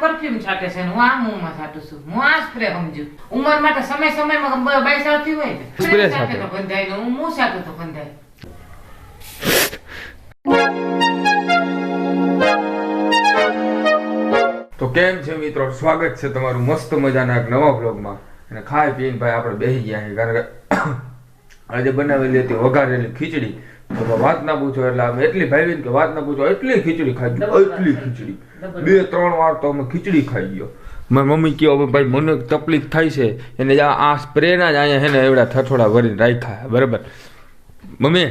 Perfume છાંટે છે હું આ મોંમાં છાંટું છું. હું આ સ્પ્રે સમજુ. ઉંમર માટે સમય સમયમાં બાઈસ આવતી હોય ને. સ્પ્રે છાંટે. તો બંધાય ને હું મું છાંટું તો બંધાય. તો કેમ છે મિત્રો? સ્વાગત છે તમારું મસ્ત મજાના એક નવા બ્લોગમાં અને ખાઈ પીને ભાઈ આપણે બેસી ગયા છીએ. કારણ કે આજે બનાવેલી હતી વઘારેલી ખીચડી. વાત ના પૂછો એટલે અમે એટલી ભાઈ કે વાત ના પૂછો એટલી ખીચડી ખાઈ ગયો. એટલી ખીચડી. બે ત્રણ વાર તો અમે ખીચડી ખાઈ ગયો. મારી મમ્મી કહો ભાઈ મને તકલીફ થાય છે. એને આ- સ્પ્રે સ્પ્રેના જ અહીંયા હે એવડા થથોડા ભરીને રાખ્યા બરાબર? મમ્મી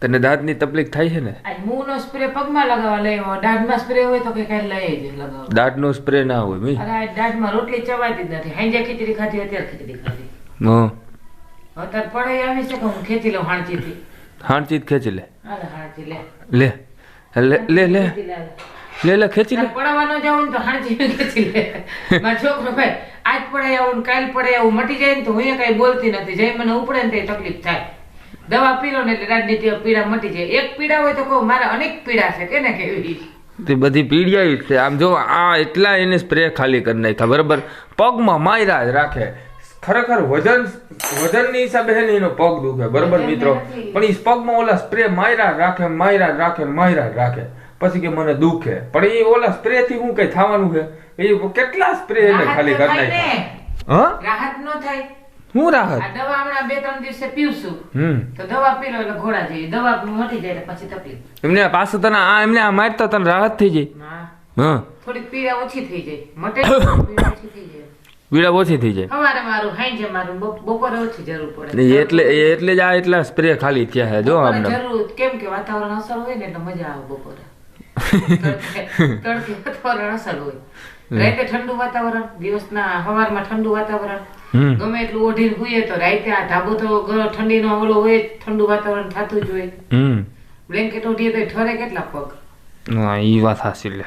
તને દાંતની તકલીફ થાય છે ને? આ મૂંગનો સ્પ્રે પગમાં લગાવવા લેવો દાંતમાં સ્પ્રે હોય તો કે કઈ લઈ જ લગાવો. દાંતનો સ્પ્રે ના હોય મી અરે દાંતમાં રોટલી ચવાતી જ નથી. હાંજે ખીચડી ખાધી અત્યારે ખીચડી ખાધી. હં. અત્યારે પડે આવી છે કે હું ખેતી લઉં હાણચીથી હાણચી જ ખેંચી લે. લે. લે. લે લે લે લે, ખેંચી લે પડાવવાનો જાઉં તો હાણચી ખેંચી લે. મારો છોકરો ભાઈ આજ પડાય આવું કાલ પડાય આવું મટી જાય ને તો હું કઈ બોલતી નથી. જઈ મને ઉપડે ને તે તકલીફ થાય. દવા પીલો ને એટલે રાજનીતિ પીડા મટી જાય. એક પીડા હોય તો કહું મારે અનેક પીડા છે. કે ને કેવી? તે બધી પીડિયા છે. આમ જો આ એટલા એને સ્પ્રે ખાલી કરી નાખ્યા બરાબર? પગમાં માયરા જ રાખે. ખરેખર વજન વજનની હિસાબે છે ને એનો પગ દુખે બરાબર મિત્રો? પણ એ પગમાં ઓલા સ્પ્રે માયરા રાખે માયરા રાખે માયરા રાખે. પછી કે મને દુખે. પણ એ ઓલા સ્પ્રે થી શું કઈ થવાનું છે? એ કેટલા સ્પ્રે એને ખાલી કરી નાખ્યા? હા? રાહત નો થાય. હું રાહત? આ દવા હમણાં બે ત્રણ દિવસે પીવશું. હમ. તો દવા પી એટલે ઘોડા જેવી દવા મટી જાય પછી તકલીફ. એમને પાછું તને આ એમને આ મારતા તને રાહત થઈ જાય? હા હા. થોડીક પીડા ઓછી થઈ જાય. મટે પીડા ઓછી થઈ જાય. પીડા ઓછી થઈ જાય. સવારે મારું હાંજે મારું બપોરે ઓછી જરૂર પડે. એટલે એટલે જ આ એટલા સ્પ્રે ખાલી થયા છે જો આમને. જરૂર કેમ કે વાતાવરણ અસર હોય ને એટલે મજા આવે બપોરે. તડકે વાતાવરણ અસર હોય. રાતે ઠંડુ વાતાવરણ દિવસના સવારમાં ઠંડુ વાતાવરણ. ગમે એટલું ઓઢીને હોઈએ તો રાતે આ ધાબો તો ઠંડીનો હવલો હોય ઠંડુ વાતાવરણ થતું જ હોય. હમ. બ્લેન્કેટ ઓઢીએ તો ઠરે કેટલા પગ? ઈ વાત સાચી લે.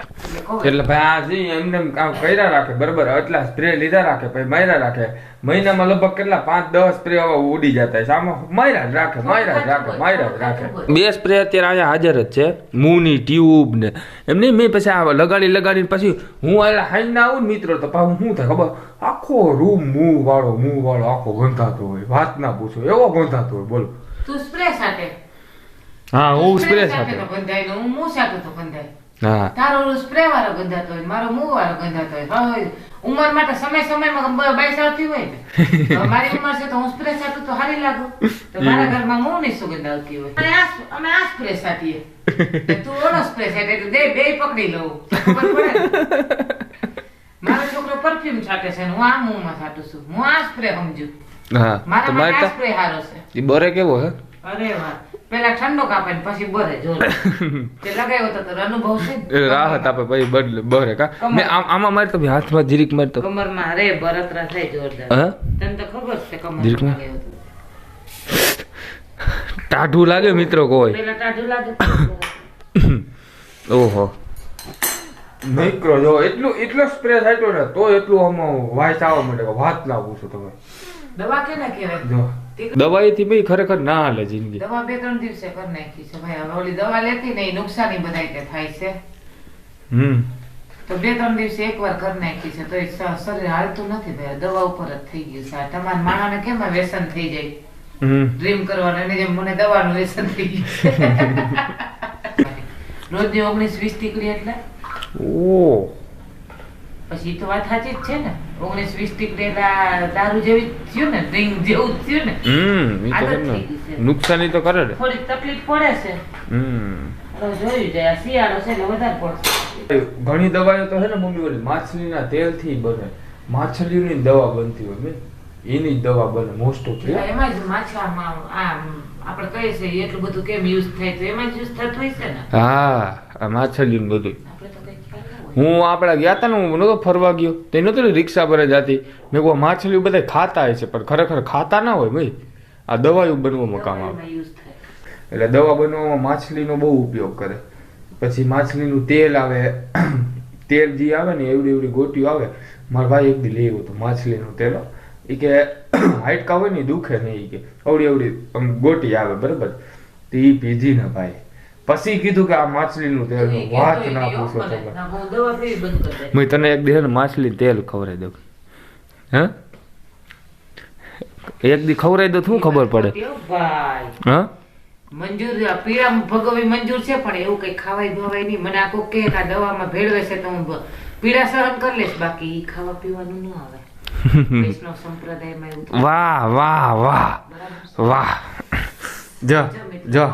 એટલે ભાઈ આ જે એમને એમ કામ કર્યા રાખે બરાબર એટલા સ્પ્રે લીધા રાખે પછી માર્યા રાખે. મહિનામાં લગભગ કેટલા? પાંચ દસ સ્પ્રે હવે ઉડી જતા હોય આમાં માર્યા જ રાખે માર્યા જ રાખે માર્યા જ રાખે. બે સ્પ્રે અત્યારે અહીંયા હાજર જ છે. મૂની ટ્યુબ ને એમ નહીં મેં પછી આ લગાડી લગાડીને પછી હું એટલે હાઈને આવું ને મિત્રો તો પાછું શું થાય ખબર? આખો રૂમ મૂ વાળો મૂ વાળો આખો ગંધાતો હોય. વાત ના પૂછો એવો ગંધાતો હોય બોલો. તું સ્પ્રે સાથે? હા હું સ્પ્રે સાથે. બંધાય હું મું સાથે તો બંધાય. હા. તારો સ્પ્રે વાળો બંધાતો હોય મારો મું વાળો બંધાતો હોય. ઉંમર માટે સમય સમયમાં બ- બાઈસ આવતી હોય મારી ઉંમર છે તો હું સ્પ્રે સાટું તો હારી લાગુ. તો મારા ઘરમાં મું ની સુગંધ આવતી હોય. અમે આ સ્પ્રે સાટીએ તો તું ઓનો સ્પ્રે સાટે એટલે બે બે પકડી લઉં? મારો છોકરો પરફ્યુમ છાંટે છે હું આ મુંમાં છાંટું છું. હું આ સ્પ્રે સમજુ. હા મારા તો માટે આ સ્પ્રે સારો છે. એ બરે કેવો હે? અરે વાહ. પેલા ઠંડો કાપે પછી બરે જોર તે લગાવ્યો તો અનુભવ છે? રાહત આપે પછી બદલે બરે કા. કમર. આમાં મારતો બી હાથમાં જીરીક મારતો કમરમાં અરે બળતરા થાય જોરદાર. હા? તને તો ખબર છે કમર દીર્ઘમાં? લાગ્યો ટાઢું લાગે મિત્રો કોઈ. પેલા ટાઢું લાગે ઓહો. મિત્રો જો એટલું એટલો સ્પ્રે થાય ને તો એટલું આમાં વાઇસ આવવા માટે વાત ના પૂછો તમે. દવા કેને કહેવાય? જો. દવાઈથી ભાઈ ખરેખર ના હાલે જિંદગી. દવા બે ત્રણ દિવસે કરી નાખી છે ભાઈ. હવે ઓલી દવા લેતી ને નુકસાની બધાય કે થાય છે. હમ. તો બે ત્રણ દિવસે એકવાર કરી નાખી છે તો શરીર હાલતું નથી ભાઈ. દવા ઉપર જ થઈ ગયું છે. તમારા માણાને કેમ વ્યસન થઈ જાય? હમ. ડ્રીમ કરવાનું એની જેમ મને દવાનું વ્યસન થઈ ગયું રોજની ઓગણીસ વીસ નીકળી એટલે? ઓ ઈ તો વાત સાચી જ છે ને. ઓગણીસ વીસથી દારૂ જેવી થયું ને ડ્રિંક જેવું થયું ને. હમ. નુકસાની તો કરે ને થોડી તકલીફ પડે છે. હમ. જોયું જાય શિયાળો છે એટલે વધારે પડશે. ઘણી દવાઓ તો છે ને મમ્મી ઓલી માછલીના તેલથી બને. માછલીની દવા બનતી હોય એની જ દવા બને મોસ્ટ ઓફ એમાં જ માછલામાં આ આપણે કહીએ છીએ એટલું બધું કેમ યુઝ થાય તો એમાં જ યુઝ થતું હોય છે ને? હા આ માછલીનું બધું આપણે તો કઈ ખ્યાલ ન હોય. હું આપણા ગયા હતા ને હું નહોતો ફરવા ગયો. તે નહોતું રિક્ષા પર જતી મેં કહું માછલી બધા ખાતા હોય છે પણ ખરેખર ખાતા ના હોય ભાઈ. આ દવાયું બનવામાં કામ આવે. એટલે દવા બનવામાં માછલીનો બહુ ઉપયોગ કરે. પછી માછલીનું તેલ આવે તેલ જે આવે ને એવડી એવડી ગોટીઓ આવે. મારા ભાઈ એક દી લેવું હતું માછલીનું તેલ. એ કે હાઈટકા હોય ને દુખે નહીં કે અવડી અવડી ગોટી આવે બરાબર? તો એ પીધી ને ભાઈ. પછી કીધું કે આ માછલીનું તેલ વાત ના પૂછો તમે. હું દવા પીવી બંધ કરી દઈશ. મેં તને એક દિવસ માછલી તેલ ખવડાવી દઉં. હે? એક દી ખવડાવી દો શું ખબર પડે? હા મંજૂર આ ભગવી મંજૂર છે પણ એવું કઈ ખાવાય ધોવાય નહીં. મને આખો કે આ દવામાં ભેળવે છે તો હું પીડા સહન કરી લઈશ. બાકી ઈ ખાવા પીવાનું ન આવે. વૈષ્ણવ સંપ્રદાયમાં એવું વાહ વાહ વાહ વાહ. જો જો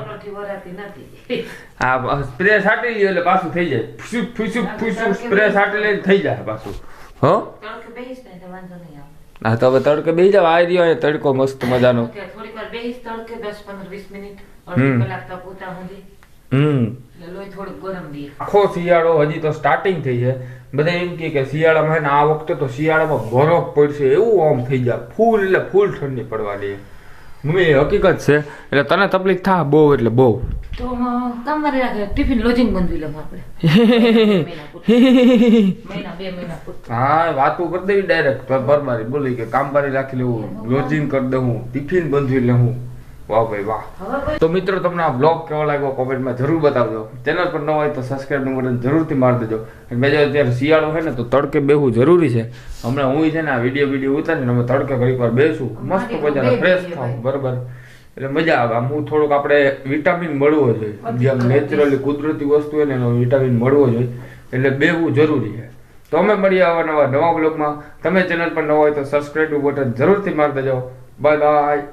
નથી આ સ્પ્રે સાટી લ્યો એટલે પાછું થઈ જાય. ફૂસું ફૂસું ફૂસું સ્પ્રે સાટી લઈને થઈ જાય પાછું. હો? તડકે બેહીશ ને વાંધો નહીં આવે. હા તો હવે તડકે બેહી જાવ આવી રહ્યો તડકો મસ્ત મજાનો. થોડીક વાર બેહીશ તડકે દસ પંદર વીસ મિનિટ અડધી કલાક તો પોતા સુધી. હમ. આખો શિયાળો હજી તો સ્ટાર્ટિંગ થઈ છે. બધા એમ કે શિયાળામાં આ વખતે તો શિયાળામાં બરફ પડશે એવું આમ થઈ જાય. ફૂલ એટલે ફૂલ ઠંડી પડવાની મમ્મી હકીકત છે એટલે તને તકલીફ થાય બહુ એટલે બહુ. તો કામ રાખે ટિફિન લોજિંગ બંધવી લઉં આપણે. હા વાતો કરી દેવી ડાયરેક્ટ બરબારી બોલી કે કામ બારી રાખી લેવું લોજિંગ કરી દઉં ટિફિન બંધવી લેવું. વાહ ભાઈ વાહ. તો મિત્રો તમને આ બ્લોગ કેવો લાગ્યો? કોમેન્ટમાં જરૂર બતાવજો. ચેનલ પર ન હોય તો સબસ્ક્રાઈબનું બટન જરૂરથી મારી દેજો. અને મેં જો અત્યારે શિયાળો છે ને તો તડકે બેહવું જરૂરી છે. હમણાં હું છે ને આ વીડિયો વીડિયો ઉતારીને અમે તડકે ઘડીક વાર બેસું. મસ્ત મજાના ફ્રેશ થાવ બરાબર. એટલે મજા આવે. આમ હું થોડુંક આપણે વિટામિન મળવો જોઈએ. જેમ નેચરલી કુદરતી વસ્તુ હોય ને એનો વિટામિન મળવો જોઈએ. એટલે બેહવું જરૂરી છે. તો અમે મળીએ આવા નવા નવા બ્લોગમાં તમે ચેનલ પર ન હોય તો સબસ્ક્રાઇબ બટન જરૂરથી મારી દેજો. Bye bye